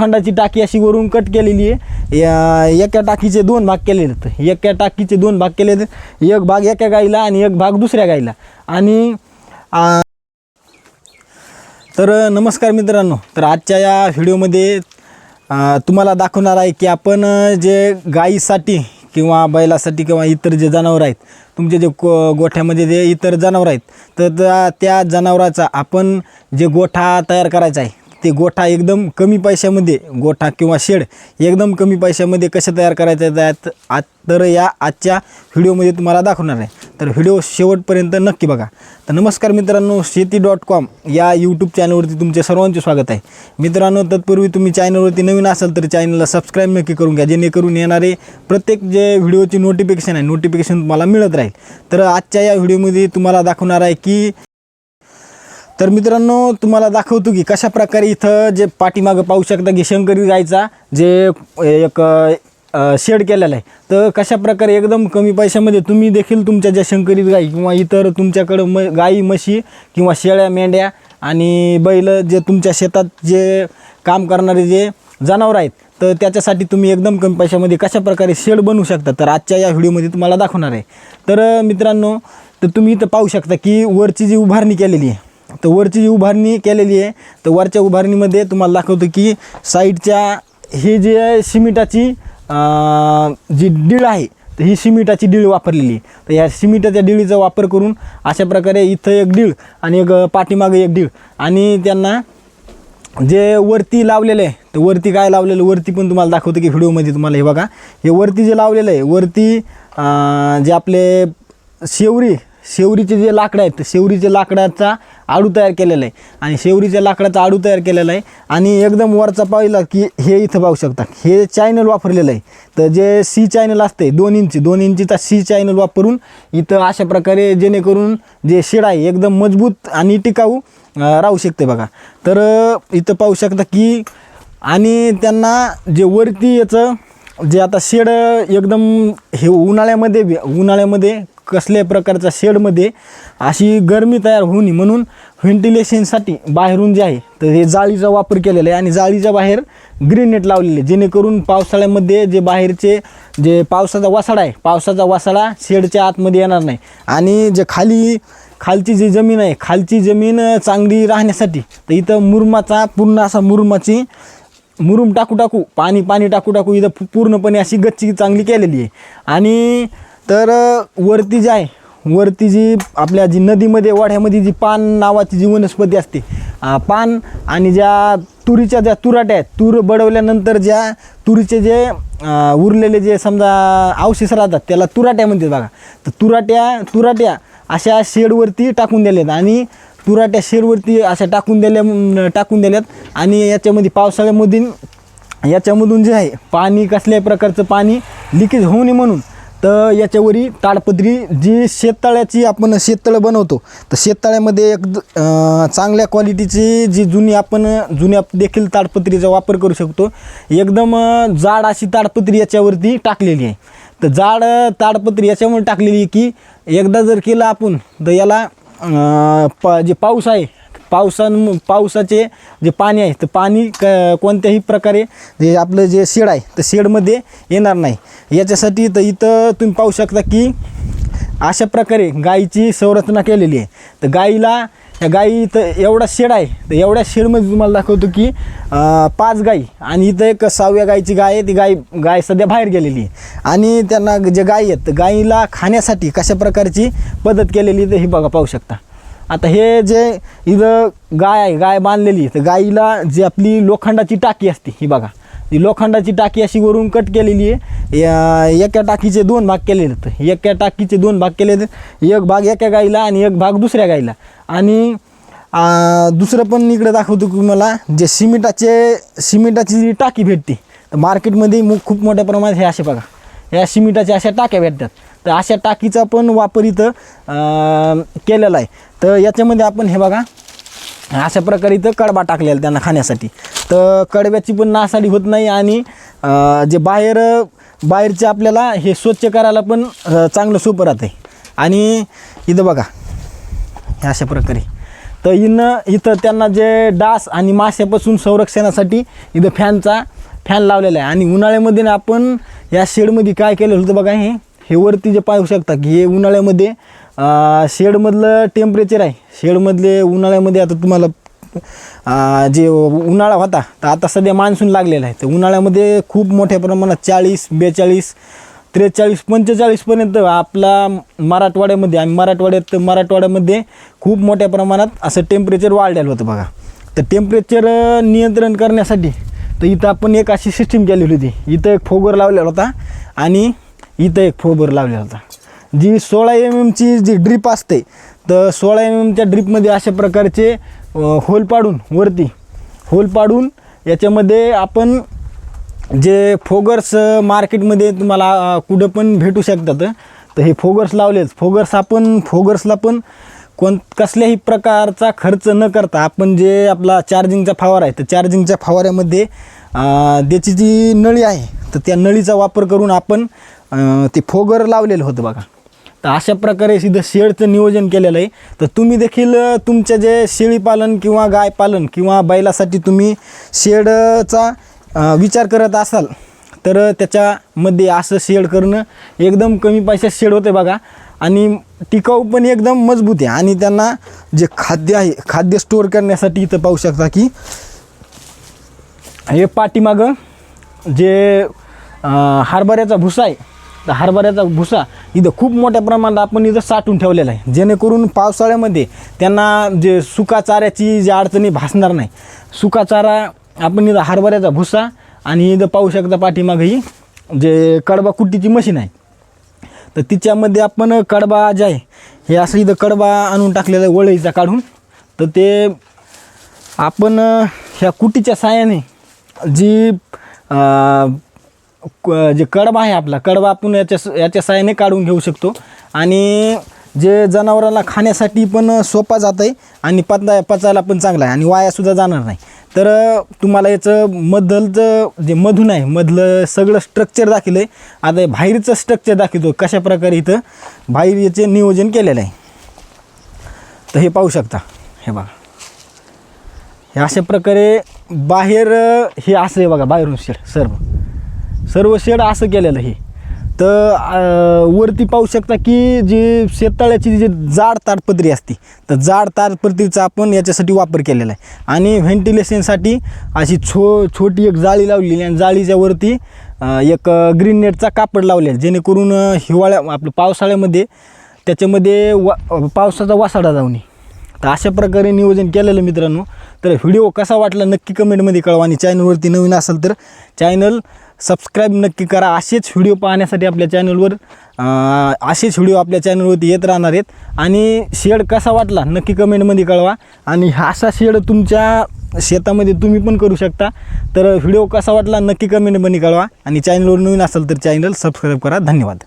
खंडाची टाकी अशी वरून कट केलेली आहे. या- एका टाकीचे दोन भाग केलेले आहेत. एका टाकीचे दोन भाग केले आहेत. एक भाग एका गाईला आणि एक भाग दुसऱ्या गाईला. आणि तर नमस्कार मित्रांनो. तर आजच्या या व्हिडिओमध्ये तुम्हाला दाखवणार आहे की आपण जे गाईसाठी किंवा बैलासाठी किंवा इतर जे जनावर आहेत तुमचे जे को गोठ्यामध्ये जे इतर जनावर आहेत तर त्या त्या जनावराचा आपण जे गोठा तयार करायचा आहे ते गोठा एकदम कमी पैशामध्ये गोठा किंवा शेड एकदम कमी पैशामध्ये कसे तयार करायचं आहे त्यात आज तर या आजच्या व्हिडिओमध्ये तुम्हाला दाखवणार आहे. तर व्हिडिओ शेवटपर्यंत नक्की बघा. तर नमस्कार मित्रांनो शेती डॉट कॉम या यूट्यूब चॅनलवरती तुमचे सर्वांचे स्वागत आहे. मित्रांनो तत्पूर्वी तुम्ही चॅनलवरती नवीन असाल तर चॅनलला सबस्क्राईब नक्की करून घ्या जेणेकरून येणारे प्रत्येक जे व्हिडिओची नोटिफिकेशन आहे नोटिफिकेशन तुम्हाला मिळत राहील. तर आजच्या या व्हिडिओमध्ये तुम्हाला दाखवणार आहे की तर मित्रांनो तुम्हाला दाखवतो की कशा प्रकारे इथं जे पाठीमागं पाहू शकता की शंकरी गायचा जे एक शेड केलेला आहे. तर कशा प्रकारे एकदम कमी पैशामध्ये तुम्ही देखील तुमच्या ज्या शंकरीत गाई किंवा इतर तुमच्याकडं म गाई म्हशी किंवा शेळ्या मेंढ्या आणि बैल जे तुमच्या शेतात जे काम करणारे जे जनावर आहेत तर त्याच्यासाठी तुम्ही एकदम कमी पैशामध्ये कशा प्रकारे शेड बनवू शकता तर आजच्या या व्हिडिओमध्ये तुम्हाला दाखवणार आहे. तर मित्रांनो तर तुम्ही इथं पाहू शकता की वरची जी उभारणी केलेली आहे तर वरची जी उभारणी केलेली आहे तर वरच्या उभारणीमध्ये तुम्हाला दाखवतो की साईडच्या ही जी आहे सिमिटाची जी डीळ आहे तर ही सिमिटाची डीळ वापरलेली आहे. तर या सिमिटाच्या डीळीचा वापर करून अशा प्रकारे इथं एक डीळ आणि एक पाठीमागं एक डीळ आणि त्यांना जे वरती लावलेलं आहे तर वरती काय लावलेलं वरती पण तुम्हाला दाखवतो की व्हिडिओमध्ये तुम्हाला हे बघा. हे वरती जे लावलेलं आहे वरती जे आपले शेवरी शेवरीचे जे लाकडं आहेत शेवरीच्या लाकडाचा आडू तयार केलेला आहे. आणि शेवरीच्या लाकडाचा आडू तयार केलेला आहे. आणि एकदम वरचा पाहिला की हे इथं पाहू शकता. हे चॅनल वापरलेलं आहे. तर जे सी चॅनल असते दोन इंची दोन इंचीचा सी चॅनल वापरून इथं अशा प्रकारे जेणेकरून जे शेड आहे एकदम मजबूत आणि टिकाऊ राहू शकते बघा. तर इथं पाहू शकता की आणि त्यांना जे वरती याचं जे आता शेड एकदम हे उन्हाळ्यामध्ये बी- उन्हाळ्यामध्ये कसल्या प्रकारच्या शेडमध्ये अशी गरमी तयार होऊ नये म्हणून व्हेंटिलेशनसाठी बाहेरून जे आहे तर हे जाळीचा वापर केलेला आहे आणि जाळीच्या बाहेर ग्रीन नेट लावलेले जेणेकरून पावसाळ्यामध्ये जे बाहेरचे जे पावसाचा वासाडा आहे पावसाचा वासाडा शेडच्या आतमध्ये येणार नाही. आणि जे खाली खालची जी जमीन आहे खालची जमीन चांगली राहण्यासाठी तर इथं मुरमाचा पूर्ण असा मुरमाची मुरुम टाकू टाकू पाणी पाणी टाकू टाकू इथं पूर्णपणे अशी गच्ची चांगली केलेली आहे. आणि तर वरती जी आहे वरती जी आपल्या जी नदीमध्ये वाड्यामध्ये जी पान नावाची जी वनस्पती असते पान आणि ज्या तुरीच्या ज्या तुराट्या आहेत तूर बडवल्यानंतर ज्या तुरीचे जे उरलेले जे समजा अवशेष राहतात त्याला तुराट्या म्हणतात बघा. तर तुराट्या तुराट्या अशा शेडवरती टाकून दिल्यात आणि तुराट्या शेरवरती अशा टाकून दिल्या टाकून दिल्यात. आणि याच्यामध्ये पावसाळ्यामधून याच्यामधून जे आहे पाणी कसल्याही प्रकारचं पाणी लिकेज होऊ नये म्हणून. तर याच्यावरी ताडपत्री जी शेततळ्याची आपण शेततळं बनवतो तर शेततळ्यामध्ये एक द- चांगल्या क्वालिटीची जी जुनी आपण जुन्या देखील ताडपत्रीचा वापर करू शकतो. एकदम जाड अशी ताडपत्री याच्यावरती टाकलेली आहे. तर जाड ताडपत्री याच्यामुळे टाकलेली आहे की एकदा जर केलं आपण तर याला प जे पाऊस आहे पावसान पावसाचे जे पाणी आहे तर पाणी क कोणत्याही प्रकारे जे आपलं जे शेड आहे तर शेडमध्ये येणार नाही. याच्यासाठी तर इथं तुम्ही पाहू शकता की अशा प्रकारे गाईची संरचना केलेली आहे. तर गाईला या गाई इथं एवढा शेड आहे. तर एवढ्या शेडमध्ये तुम्हाला दाखवतो की पाच गाई आणि इथं एक सहाव्या गाईची गाय आहे. ती गाय गाय सध्या बाहेर गेलेली आहे. आणि त्यांना जे गाय आहेत तर गाईला खाण्यासाठी कशा प्रकारची पद्धत केलेली तर ही बघा पाहू शकता. आता हे जे इथं गाय आहे गाय बांधलेली आहे तर गाईला जी आपली लोखंडाची टाकी असते ही बघा. ही लोखंडाची टाकी अशी वरून कट केलेली आहे. या- एका टाकीचे दोन भाग केलेले आहेत. एका टाकीचे दोन भाग केले आहेत. एक भाग एका गाईला आणि एक भाग दुसऱ्या गाईला. आणि दुसरं पण इकडे दाखवतो की मला जे सिमेंटाचे सिमेंटाची जी टाकी भेटते तर मार्केटमध्ये मु खूप मोठ्या प्रमाणात हे असे बघा. या सिमेंटाच्या अशा टाक्या भेटतात. तर अशा टाकीचा पण वापर इथं केलेला आहे. तर याच्यामध्ये आपण हे बघा अशा प्रकारे इथं कडबा टाकलेला त्यांना खाण्यासाठी. तर कडब्याची पण नासाडी होत नाही आणि जे बाहेर बाहेरचे आपल्याला हे स्वच्छ करायला पण चांगलं सोपं राहतं आहे आणि इथं बघा अशा प्रकारे. तर इनं इथं त्यांना जे डास आणि माशापासून संरक्षणासाठी इथं फॅनचा फॅन लावलेला आहे. आणि उन्हाळ्यामध्ये ना आपण या शेडमध्ये काय केलं होतं बघा हे. हे वरती जे पाहू शकता की हे उन्हाळ्यामध्ये शेडमधलं टेम्परेचर आहे. शेडमधले उन्हाळ्यामध्ये आता तुम्हाला जे उन्हाळा होता तर आता सध्या मान्सून लागलेला आहे. तर उन्हाळ्यामध्ये खूप मोठ्या प्रमाणात चाळीस बेचाळीस त्रेचाळीस पंचेचाळीसपर्यंत आपला मराठवाड्यामध्ये आम्ही मराठवाड्यात मराठवाड्यामध्ये खूप मोठ्या प्रमाणात असं टेम्परेचर वाढलेलं होतं बघा. तर टेम्परेचर नियंत्रण करण्यासाठी तर इथं आपण एक अशी सिस्टीम केलेली होती. इथं एक फोगर लावलेला होता आणि इथं एक फोगर लावलेला होता. जी सोळा एम एमची जी ड्रीप असते तर सोळा एम एमच्या ड्रीपमध्ये अशा प्रकारचे होल पाडून वरती होल पाडून याच्यामध्ये आपण जे फोगर्स मार्केटमध्ये तुम्हाला कुठं पण भेटू शकतात तर हे फोगर्स लावलेच. फोगर्स आपण फोगर्सला पण कोण कसल्याही प्रकारचा खर्च न करता आपण जे आपला चार्जिंगचा फवारा आहे तर चार्जिंगच्या फवाऱ्यामध्ये त्याची जी नळी आहे तर त्या नळीचा वापर करून आपण ते फोगर लावलेलं होतं बघा. तर अशा प्रकारे सिधं शेडचं नियोजन केलेलं आहे. तर तुम्ही देखील तुमच्या जे शेळीपालन किंवा गाय पालन किंवा बैलासाठी तुम्ही शेडचा विचार करत असाल तर त्याच्यामध्ये असं शेड करणं एकदम कमी पैशात शेड होते बघा. आणि टिकाऊ पण एकदम मजबूत आहे. आणि त्यांना जे खाद्य आहे खाद्य स्टोअर करण्यासाठी इथं पाहू शकता की हे पाठीमागं जे हरभऱ्याचा भुसा आहे तर हरभऱ्याचा भुसा इथं खूप मोठ्या प्रमाणात आपण इथं साठून ठेवलेला आहे. जेणेकरून पावसाळ्यामध्ये त्यांना जे सुका चाऱ्याची जी अडचणी भासणार नाही. सुका चारा आपण इथं हरभऱ्याचा भुसा आणि इथं पाहू शकता पाठीमागं ही जे कडबा कुट्टीची मशीन आहे. तर तिच्यामध्ये आपण कडबा जे आहे हे असं इथं कडबा आणून टाकलेलं आहे वळईचा काढून. तर ते आपण ह्या कुटीच्या साहाय्याने जी क- जे कडबा आहे आपला कडबा आपण याच्या याच्या साहाय्याने काढून घेऊ शकतो. आणि जे जनावराला खाण्यासाठी पण सोपा जात आहे आणि पचा पचायला पण चांगला आहे आणि वायासुद्धा जाणार नाही. तर अ, तुम्हाला याचं मधलचं जे मधून आहे मधलं सगळं स्ट्रक्चर दाखवलं आहे आता हे बाहेरचं स्ट्रक्चर दाखवतो कशा प्रकारे इथं बाहेर याचे नियोजन केलेलं आहे. तर हे पाहू शकता हे बघा. हे अशा प्रकारे बाहेर अ, हे असं आहे बघा बाहेरून शेड सर्व. सर्व शेड असं केलेलं हे तर वरती पाहू शकता की जी शेततळ्याची जी जाड ताडपत्री असते तर जाड ताडपत्रीचा आपण याच्यासाठी वापर केलेला आहे. आणि व्हेंटिलेशनसाठी अशी छो छोटी एक जाळी लावलेली आणि जाळीच्या वरती एक ग्रीन नेटचा कापड लावलेला आहे. जेणेकरून हिवाळ्या आपलं पावसाळ्यामध्ये त्याच्यामध्ये वा पावसाचा वासाडा जाऊ नये. तर अशा प्रकारे नियोजन केलेलं मित्रांनो. तर व्हिडिओ कसा वाटला नक्की कमेंटमध्ये कळवा आणि चॅनलवरती नवीन असेल तर चॅनल सबस्क्राईब नक्की करा. असेच व्हिडिओ पाहण्यासाठी आपल्या चॅनलवर असेच व्हिडिओ आपल्या चॅनलवरती येत राहणार आहेत. आणि शेड कसा वाटला नक्की कमेंटमध्ये कळवा. आणि हा असा शेड तुमच्या शेतामध्ये तुम्ही पण करू शकता. तर व्हिडिओ कसा वाटला नक्की कमेंटमध्ये कळवा. आणि चॅनलवर नवीन असेल तर चॅनल सबस्क्राईब करा. धन्यवाद.